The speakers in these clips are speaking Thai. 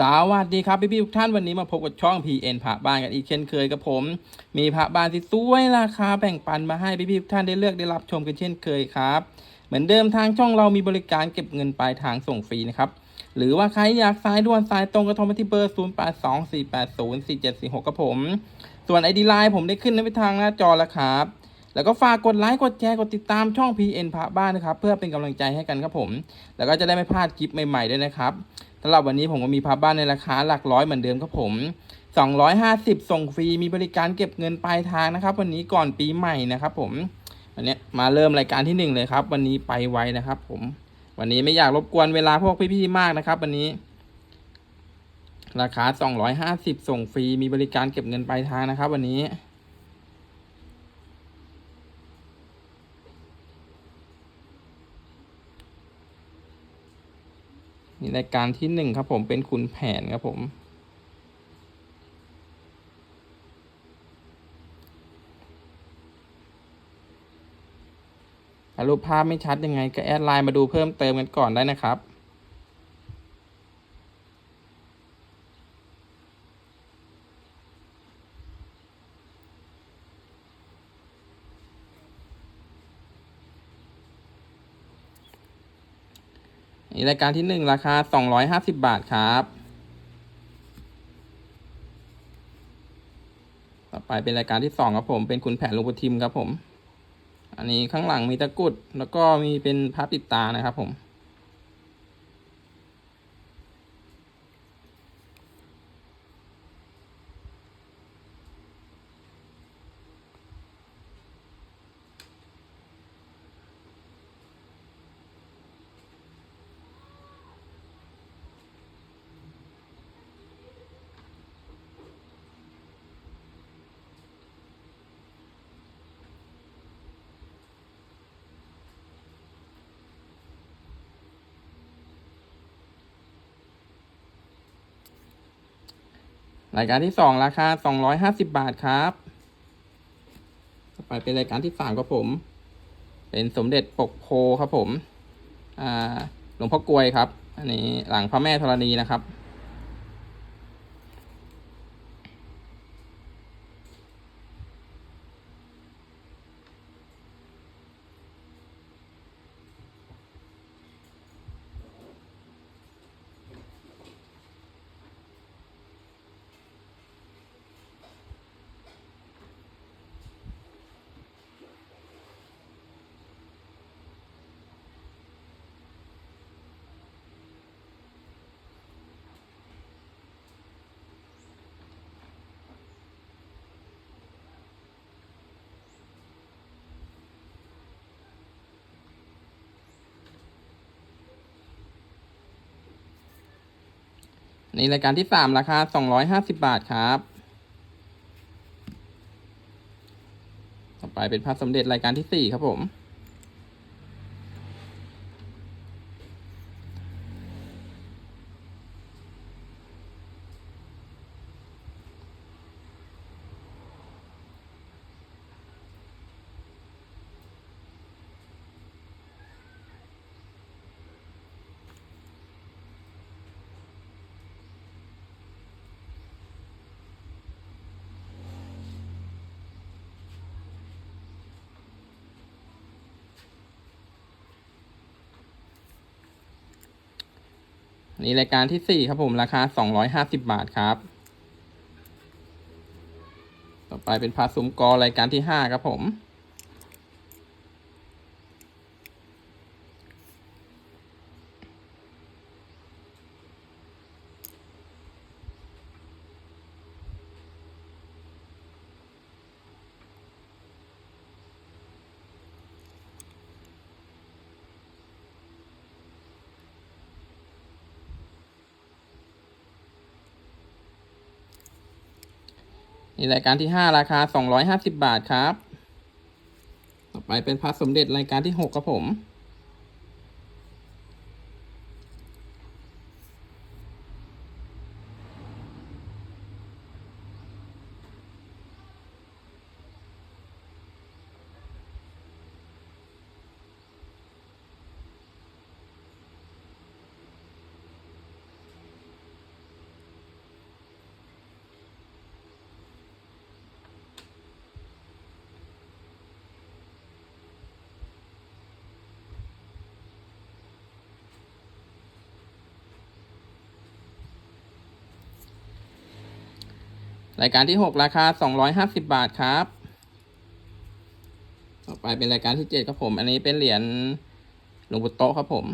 สวัสดีครับพี่ๆทุกท่านวันนี้มาพบกับช่อง PN พระบ้านกันอีกเช่นเคยกับผม มีพระบ้านที่สวยราคาแบ่งปันมาให้พี่ๆทุกท่านได้เลือกได้รับชมกันเช่นเคยครับ เหมือนเดิมทางช่องเรามีบริการเก็บเงินปลายทางส่งฟรีนะครับ หรือว่าใครอยากสายด่วนสายตรงก็โทรมาที่เบอร์ 0 8 2 4 8 0 4 7 4 6กับผม ส่วนไอดีไลน์ผมได้ขึ้นในทางหน้าจอแล้วครับ แล้วก็ฝากกดไลค์กดแชร์กดติดตามช่อง PN พระบ้านนะครับ เพื่อเป็นกำลังใจให้กันครับผม แล้วก็จะได้ไม่พลาดคลิปใหม่ๆด้วยนะครับสำหรับวันนี้ผมก็มีพระบ้านในราคาหลักร้อยเหมือนเดิมครับผม 250 ส่งฟรีมีบริการเก็บเงินปลายทางนะครับ วันนี้ก่อนปีใหม่นะครับผมวันนี้มาเริ่มรายการที่หนึ่งเลยครับ วันนี้ไปไวนะครับ ผม วันนี้ไม่อยากรบกวนเวลาพวกพี่ๆมากนะครับ วันนี้ ราคา 250 ส่งฟรีมีบริการเก็บเงินปลายทางนะครับ วันนี้ นี่รายการที่หนึ่งครับผมเป็นคุณแผนครับผมรูปภาพไม่ชัดยังไงก็แอดไลน์มาดูเพิ่มเติมกันก่อนได้นะครับ รายการที่หนึ่งราคาสองร้อยห้าสิบบาทครับ ต่อไปเป็นรายการที่สองครับผมเป็นคุณแผนลวงปู่ทิมครับผม อันนี้ข้างหลังมีตะกุดแล้วก็มีเป็นพับติดตานะครับผม รายการที่สองราคาสองร้อยห้าสิบบาทครับ ต่อไปเป็นรายการที่สามครับผม เป็นสมเด็จปกโพครับผม อ่า หลวงพ่อกลวยครับ อันนี้หลังพระแม่ธรณีนะครับ นี่รายการที่สามราคาสองร้อยห้าสิบบาทครับ ต่อไปเป็นพระสมเด็จรายการที่สี่ครับผม นี่รายการที่สี่ครับผมราคาสองร้อยห้าสิบบาทครับ ต่อไปเป็นพาสุมกอรายการที่ห้าครับผม นี่รายการที่ห้าราคาสองร้อยห้าสิบบาทครับ ต่อไปเป็นพระสมเด็จรายการที่หกครับผม รายการที่หกราคาสองร้อยห้าสิบาทครับ ต่อไปเป็นรายการที่เจ็ดครับผม อันนี้เป็นเหรียญหลวงปู่โตครับผม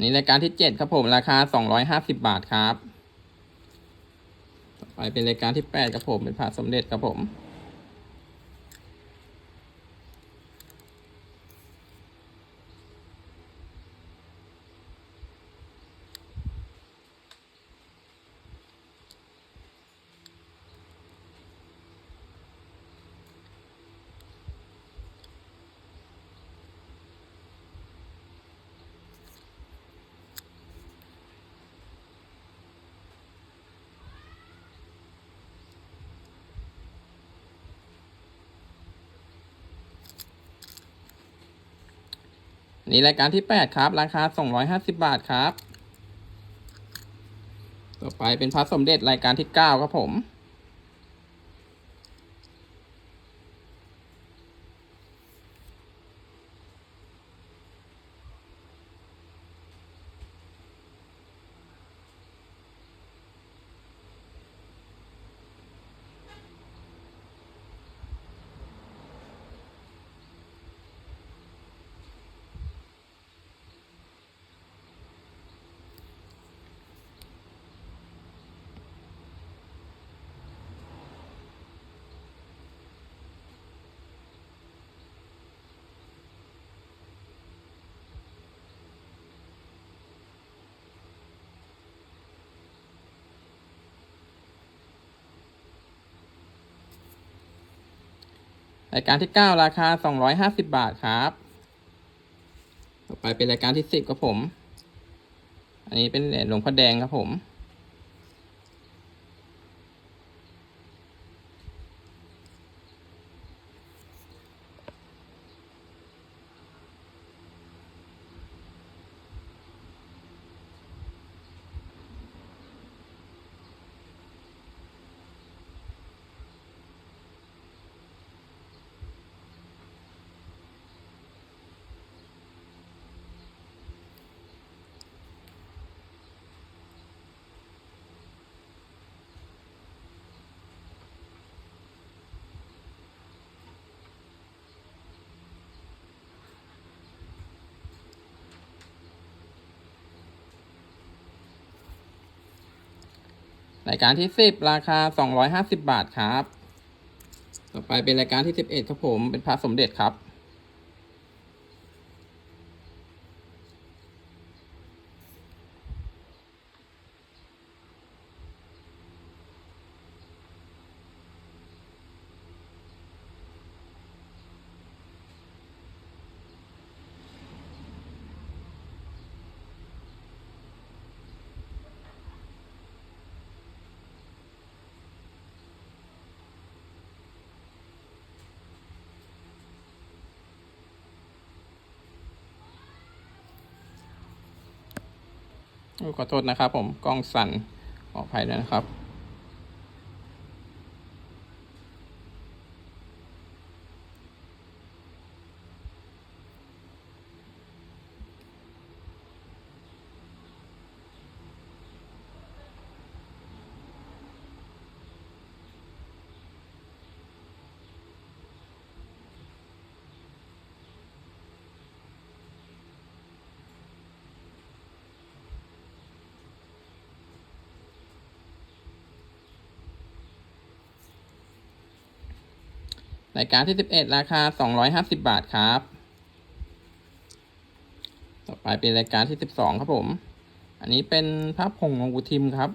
นี่รายการที่เจ็ดครับผมราคาสองร้อยห้าสิบาทครับ ต่อไปเป็นรายการที่แปดครับผมเป็นผ้าสมเด็จครับผม นี่รายการที่แปดครับ ราคาสองร้อยห้าสิบาทครับ ต่อไปเป็นพระสมเด็จรายการที่เก้าครับผม รายการที่เก้าราคาสองร้อยห้าสิบาทครับ ต่อไปเป็นรายการที่สิบครับผม อันนี้เป็นเหรียญหลวงพ่อแดงครับผม รายการที่สิบราคาสองร้อยห้าสิบาทครับ ต่อไปเป็นรายการที่สิบเอ็ดครับผมเป็นพระสมเด็จครับ ขอโทษนะครับผมกล้องสั่นขออภัยด้วยนะครับ รายการที่สิบเอ็ดราคาสองร้อยห้าสิบาทครับ ต่อไปเป็นรายการที่สิบสองครับผม อันนี้เป็นภาพผงของกูทิมครับ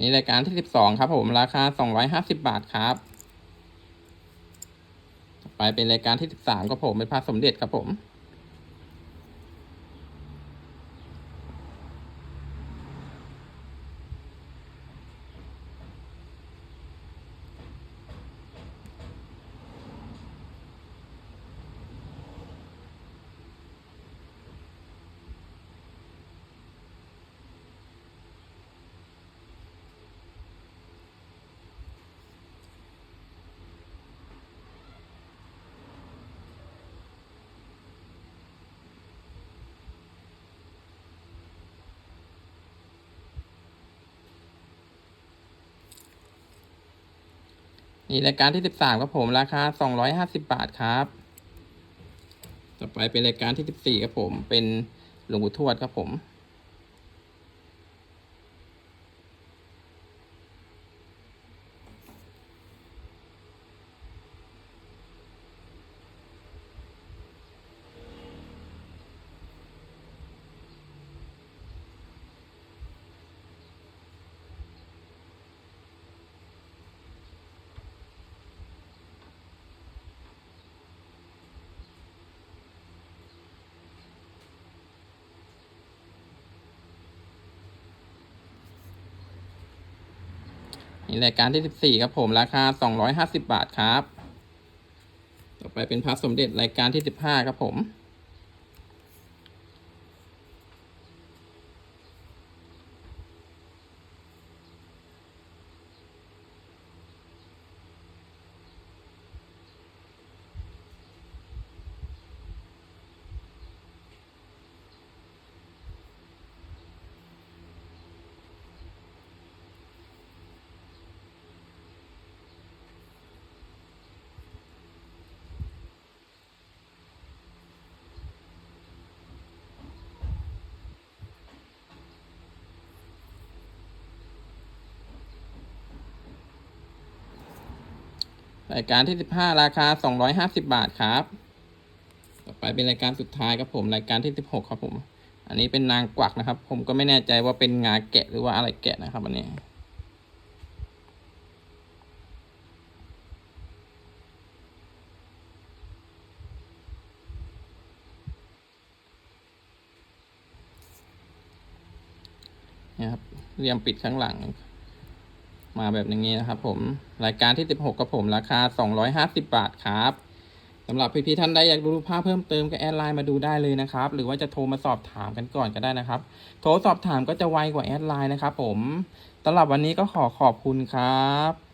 นี่รายการที่สิบสองครับผมราคาสองร้อยห้าสิบาทครับ ไปเป็นรายการที่สิบสามครับผมเป็นพระสมเด็จครับผม นี่รายการที่สิบสามครับผมราคาสองร้อยห้าสิบาทครับ ต่อไปเป็นรายการที่สิบสี่ครับผมเป็นหลวงปู่ทวดครับผม นี่รายการที่สิบสี่ครับผมราคาสองร้อยห้าสิบาทครับ ต่อไปเป็นพระสมเด็จรายการที่สิบห้าครับผม รายการที่สิบห้าราคาสองร้อยห้าสิบาทครับ ต่อไปเป็นรายการสุดท้ายครับผมรายการที่สิบหกครับผม อันนี้เป็นนางกวักนะครับ ผมก็ไม่แน่ใจว่าเป็นงาแกะหรือว่าอะไรแกะนะครับ อันนี้นี่ครับเรียมปิดข้างหลัง มาแบบนี้นะครับผมรายการที่ 16กับผมราคา 250 บาทครับสำหรับพี่ๆท่านใดอยากดูรูปภาพเพิ่มเติมก็แอดไลน์มาดูได้เลยนะครับ หรือว่าจะโทรมาสอบถามกันก่อนก็ได้นะครับ โทรสอบถามก็จะไวกว่าแอดไลน์นะครับผมสำหรับวันนี้ก็ขอขอบคุณครับ